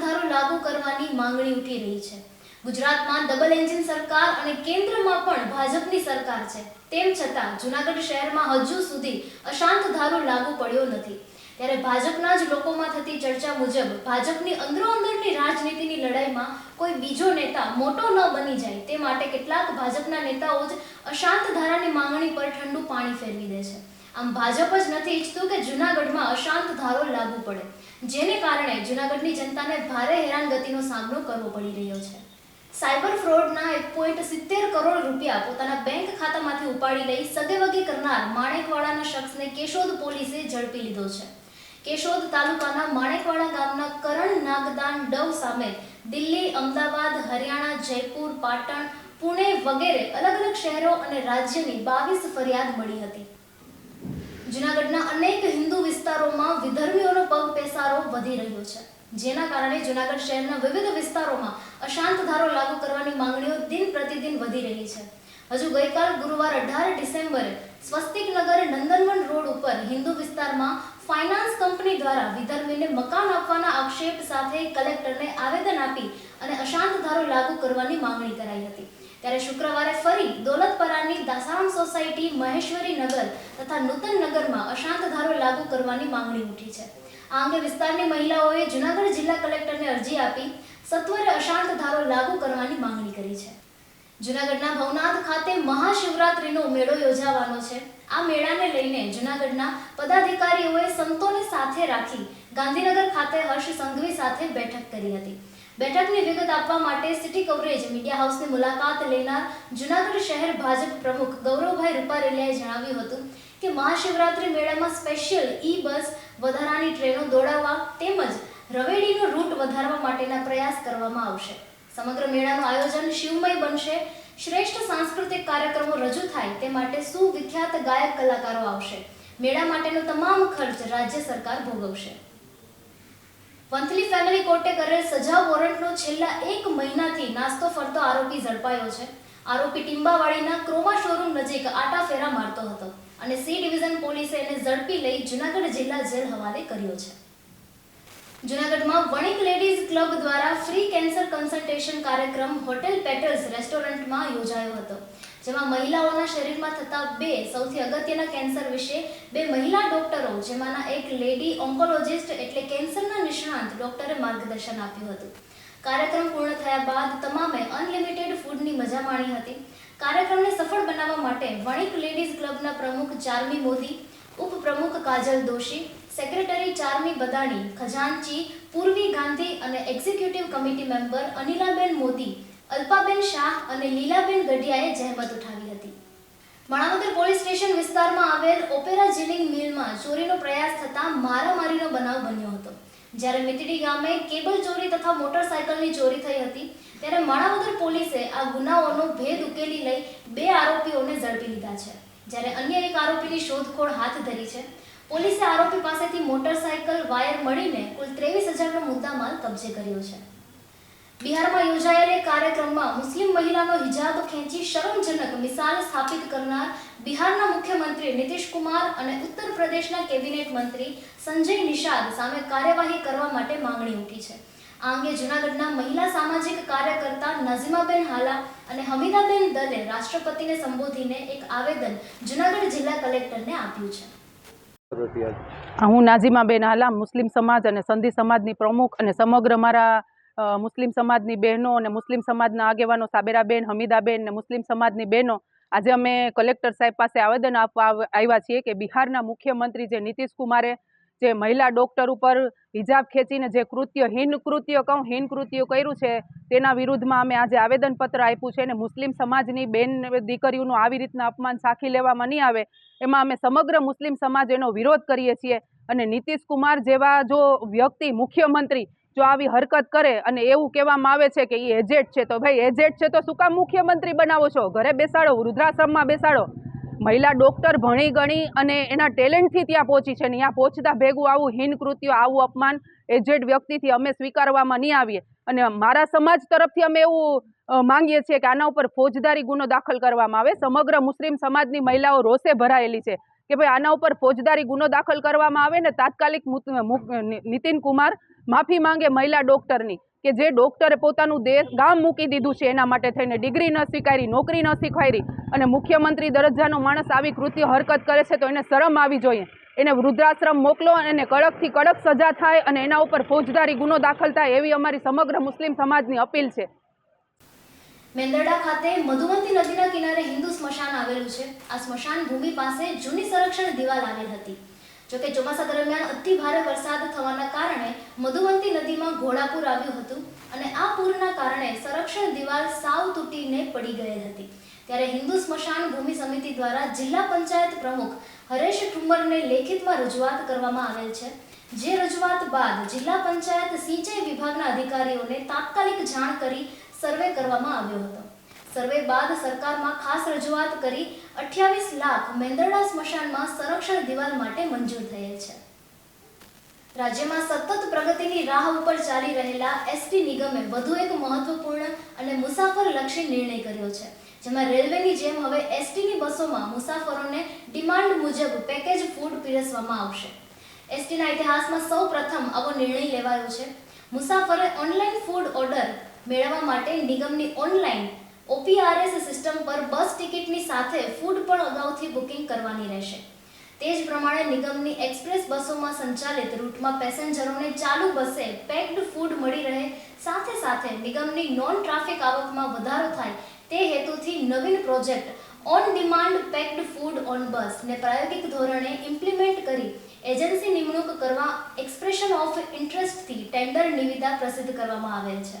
ધારો લાગુ કરવાની માંગણી ઉઠી રહી છે. ગુજરાતમાં ડબલ એન્જિન સરકાર અને કેન્દ્રમાં પણ ભાજપની સરકાર છે. તેમ છતાં, જૂનાગઢ શહેરમાં હજુ સુધી અશાંત ધારો લાગુ પડ્યો નથી. ત્યારે ભાજપના જ લોકોમાં થતી ચર્ચા મુજબ ભાજપની અંદરોઅંદરની રાજનીતિની લડાઈમાં કોઈ બીજો નેતા મોટો ન બની જાય તે માટે કેટલાક ભાજપના નેતાઓ જ અશાંત ધારાની માંગણી પર ઠંડુ પાણી ફેરવી દે છે. આમ ભાજપ જ નથી ઈચ્છતું કે જૂનાગઢમાં અશાંત ધારો લાગુ પડે. જેને કારણે જૂનાગઢની જનતાને ભારે હેરાનગતિનો સામનો કરવો પડી રહ્યો છે. સાયબર ફ્રોડના એક પોઈન્ટ સિત્તેર કરોડ રૂપિયા પોતાના બેંક ખાતામાંથી ઉપાડી લઈ સગેવગી કરનાર માણેકવાડાના શખ્સને કેશોદ પોલીસે ઝડપી લીધો છે. કેશોદ તાલુકાના માણેકવાડા ગામના કરણ નાગદાન ડવ સામે દિલ્હી, અમદાવાદ, હરિયાણા, જયપુર, પાટણ, પુણે વગેરે અલગ અલગ શહેરો અને રાજ્યની બાવીસ ફરિયાદ મળી હતી. જૂનાગઢના અનેક હિન્દુ વિસ્તારોમાં વિધર્મીઓનો પગ પેસારો વધી રહ્યો છે. જેના કારણે જૂનાગઢ શહેરના વિવિધ વિસ્તારોમાં અશાંત ધારો લાગુ કરવાની માંગણીઓ દિન પ્રતિદિન વધી રહી છે. હજુ ગઈકાલ ગુરુવાર અઢાર ડિસેમ્બરે સ્વસ્તિક નગર નંદનવન રોડ ઉપર હિન્દુ વિસ્તારમાં ફાઇનાન્સ કંપની દ્વારા વિધર્મીને મકાન આપવાના આક્ષેપ સાથે કલેક્ટરને આવેદન આપી અને અશાંત ધારો લાગુ કરવાની માંગણી કરાઈ હતી. ત્યારે શુક્રવારે ફરી દોલતપરાની દાસારામ સોસાયટી મહેશ્વરી નગર તથા નૂતન નગરમાં અશાંત ધારો લાગુ કરવાની માંગણી ઉઠી છે. આ અંગે વિસ્તારની મહિલાઓએ જૂનાગઢ જિલ્લા કલેક્ટરને અરજી આપી સત્વરે અશાંત ધારો લાગુ કરવાની માંગણી કરી છે. જૂનાગઢના ભવનાથ ખાતે મહાશિવરાત્રીનો મેળો યોજાવાનો છે. આ મેળાને લઈને જૂનાગઢના પદાધિકારીઓએ સંતોને સાથે રાખી ગાંધીનગર ખાતે હર્ષ સંઘવી સાથે બેઠક કરી હતી. બેઠકની વિગત આપવા માટે સિટી કવરેજ મીડિયા હાઉસની મુલાકાત લેનાર જૂનાગઢ શહેર ભાજપ પ્રમુખ ગૌરવભાઈ રૂપારેલિયાએ જણાવ્યું હતું કે મહાશિવરાત્રી મેળામાં સ્પેશિયલ ઈ બસ વધારાની ટ્રેનો દોડાવવા તેમજ રવેડીનો રૂટ વધારવા માટેના પ્રયાસ કરવામાં આવશે. સમગ્ર મેળાનું આયોજન શિવમય બનશે. શ્રેષ્ઠ સાંસ્કૃતિક કાર્યક્રમો રજૂ થાય તે માટે સુવિખ્યાત ગાયક કલાકારો આવશે. મેળા માટેનો તમામ ખર્ચ રાજ્ય સરકાર ભોગવશે. વંથલી ફેમિલી કોર્ટે કરેલ સજા વોરંટનો છેલ્લા એક મહિનાથી નાસ્તો ફરતો આરોપી ઝડપાયો છે. આરોપી ટીંબાવાડીના ક્રોમા શોરૂમ નજીક આટા ફેરા મારતો હતો અને સી ડિવિઝન પોલીસે એને ઝડપી લઈ જૂનાગઢ જિલ્લા જેલ હવાલે કર્યો છે. જૂનાગઢમાં વણિક લેડીઝ ક્લબ દ્વારા ફ્રી કેન્સર કન્સલ્ટેશન કાર્યક્રમ હોટેલ પેટર્સ રેસ્ટોરન્ટમાં યોજાયો હતો. જેમાં મહિલાઓના શરીરમાં થતા બે સૌથી અગત્યના કેન્સર વિશે બે મહિલા ડોક્ટરો, જેમાંના એક લેડી ઓન્કોલોજિસ્ટ એટલે કેન્સરના નિષ્ણાંત ડોક્ટરે માર્ગદર્શન આપ્યું હતું. કાર્યક્રમ પૂર્ણ થયા બાદ તમામે અનલિમિટેડ ફૂડની મજા માણી હતી. કાર્યક્રમને સફળ બનાવવા માટે વણિક લેડીઝ ક્લબના પ્રમુખ ચાર્મી મોદી ઉપપ્રમુખ કાજલ દોશી, સેક્રેટરી ચાર્મી બદાણી, ખજાનચી, પૂર્વી ગાંધી અને executive committee member Anilaben Modi Alpaben Shah અને લીલાબેન ગઢિયાએ જહેમત ઉઠાવી હતી. માણાવદર પોલીસ સ્ટેશન વિસ્તારમાં આવેલ ઓપેરા જિલિંગ મિલમાં ચોરીનો પ્રયાસ થતાં મારામારીનો બનાવ બન્યો હતો. જ્યારે મિતડી ગામે કેબલ ચોરી તથા મોટરસાયકલની ચોરી થઈ હતી, ત્યારે માણાવદર પોલીસે આ ગુનાઓનો ભેદ ઉકેલી લઈ બે આરોપીઓને ઝડપી લીધા છે. જ્યારે અન્ય એક આરોપીની શોધખોળ હાથ ધરી છે, પોલીસે આરોપી પાસેથી મોટરસાયકલ વાયર મળીને કુલ ત્રેવીસ હજારનો મુદ્દામાલ કબજે કર્યો છે. બિહારમાં યોજાયેલ કાર્યક્રમમાં મુસ્લિમ મહિલાનો હિજાબ ખેંચી શરમજનક મિસાલ સ્થાપિત કરનાર બિહારના મુખ્યમંત્રી નીતિશ કુમાર અને ઉત્તર પ્રદેશના કેબિનેટ મંત્રી સંજય નિષાદ સામે કાર્યવાહી કરવા માટે માંગણી ઉઠી છે. આ અંગે જૂનાગઢના મહિલા સામાજિક કાર્યકર્તા નઝીમાબેન હાલા અને હમીદાબેન દલે રાષ્ટ્રપતિને સંબોધીને એક આવેદન જૂનાગઢ જિલ્લા કલેક્ટરને આપ્યું છે. હું નાઝીમાબેન હાલા મુસ્લિમ સમાજ અને સંધિ સમાજની પ્રમુખ અને સમગ્ર મારા મુસ્લિમ સમાજની બહેનો અને મુસ્લિમ સમાજના આગેવાનો સાબેરાબેન, હમીદાબેન અને મુસ્લિમ સમાજની બહેનો આજે અમે કલેક્ટર સાહેબ પાસે આવેદન આપવા આવ્યા છીએ કે બિહારના મુખ્યમંત્રી જે નીતિશ કુમારે જે મહિલા ડોક્ટર ઉપર હિજાબ ખેંચીને જે કૃત્ય, હીન કૃત્ય કહું, હીન કૃત્ય કર્યું છે, તેના વિરુદ્ધમાં અમે આજે આવેદનપત્ર આપ્યું છે અને મુસ્લિમ સમાજની બેન દીકરીઓનું આવી રીતના અપમાન સાખી લેવામાં નહીં આવે. એમાં અમે સમગ્ર મુસ્લિમ સમાજ એનો વિરોધ કરીએ છીએ અને નીતિશ કુમાર જેવા જો વ્યક્તિ મુખ્યમંત્રી જો આવી હરકત કરે અને એવું કહેવામાં આવે છે કે એ એજેડ છે, તો ભાઈ એજેડ છે તો શું કામ મુખ્યમંત્રી બનાવો છો? ઘરે બેસાડો, વૃદ્ધાશ્રમમાં બેસાડો. મહિલા ડૉક્ટર ભણી ગણી અને એના ટેલેન્ટથી ત્યાં પહોંચી છે ને ત્યાં પહોંચતા ભેગું આવું હીન કૃત્યો આવું અપમાન એજેડ વ્યક્તિથી અમે સ્વીકારવામાં નહીં આવીએ. અને મારા સમાજ તરફથી અમે એવું માંગીએ છીએ કે આના ઉપર ફોજદારી ગુનો દાખલ કરવામાં આવે. સમગ્ર મુસ્લિમ સમાજની મહિલાઓ રોષે ભરાયેલી છે કે ભાઈ આના ઉપર ફોજદારી ગુનો દાખલ કરવામાં આવે ને તાત્કાલિક નીતિન કુમાર માફી માંગે મહિલા ડૉક્ટરની કે જે ડૉક્ટરે પોતાનું દેશ ગામ મૂકી દીધું છે, એના માટે થઈને ડિગ્રી ન સ્વીકારી, નોકરી ન સ્વીકારી અને મુખ્યમંત્રી દરજ્જાનો માણસ આવી કૃત્ય હરકત કરે છે તો એને શરમ આવી જોઈએ. એને વૃદ્ધાશ્રમ મોકલો અને કડકથી કડક સજા થાય અને એના ઉપર ફોજદારી ગુનો દાખલ થાય એવી અમારી સમગ્ર મુસ્લિમ સમાજની અપીલ છે. મેંદરડા ખાતે મધુમતી નદીના કિનારે હિન્દુ સ્મશાન આવેલું છે. આ સ્મશાન ભૂમિ પાસે જૂની સંરક્ષણ દિવાલ આવેલ હતી. જોકે ચોમાસા દરમિયાન અતિ ભારે વરસાદ થવાના કારણે મધુવંતી નદીમાં ઘોડાપૂર આવ્યું હતું અને આ પૂરના કારણે સંરક્ષણ દિવાલ સાવ તૂટીને પડી ગયેલ હતી. ત્યારે હિન્દુ સ્મશાન ભૂમિ સમિતિ દ્વારા જિલ્લા પંચાયત પ્રમુખ હરેશ ઠુમ્મરને લેખિતમાં રજૂઆત કરવામાં આવેલ છે. જે રજૂઆત બાદ જિલ્લા પંચાયત સિંચાઈ વિભાગના અધિકારીઓને તાત્કાલિક જાણ કરી સર્વે કરવામાં આવ્યો હતો. સર્વે બાદ સરકારમાં ખાસ રજૂઆત કરી અઠ્યાવીસ લાખ મેંદરડા સ્મશાનમાં સંરક્ષણ દિવાલ માટે મંજૂર થયેલ છે. રાજ્યમાં સતત પ્રગતિની રાહ ઉપર ચાલી રહેલા એસટી નિગમે વધુ એક મહત્વપૂર્ણ અને મુસાફરલક્ષી નિર્ણય કર્યો છે, જેમાં રેલવેની જેમ હવે એસટીની બસોમાં મુસાફરોને ડિમાન્ડ મુજબ પેકેજ ફૂડ પીરસવામાં આવશે. એસટીના ઇતિહાસમાં સૌ પ્રથમ આવો નિર્ણય લેવાયો છે. મુસાફરે ઓનલાઈન ફૂડ ઓર્ડર મેળવવા માટે નિગમની ઓનલાઈન ઓપીઆરએસ સિસ્ટમ પર બસ ટિકિટની સાથે ફૂડ પણ અગાઉથી બુકિંગ કરવાની રહેશે. તે જ પ્રમાણે નિગમની એક્સપ્રેસ બસોમાં સંચાલિત રૂટમાં પેસેન્જરોને ચાલુ બસે પેક્ડ ફૂડ મળી રહે, સાથે સાથે નિગમની નોન ટ્રાફિક આવકમાં વધારો થાય તે હેતુથી નવીન project on demand packed food on bus ને પ્રાયોગિક ધોરણે ઇમ્પ્લિમેન્ટ કરી એજન્સી નિમણૂક કરવા એક્સપ્રેશન ઓફ ઇન્ટરેસ્ટથી ટેન્ડર નિવિદા પ્રસિદ્ધ કરવામાં આવેલ છે.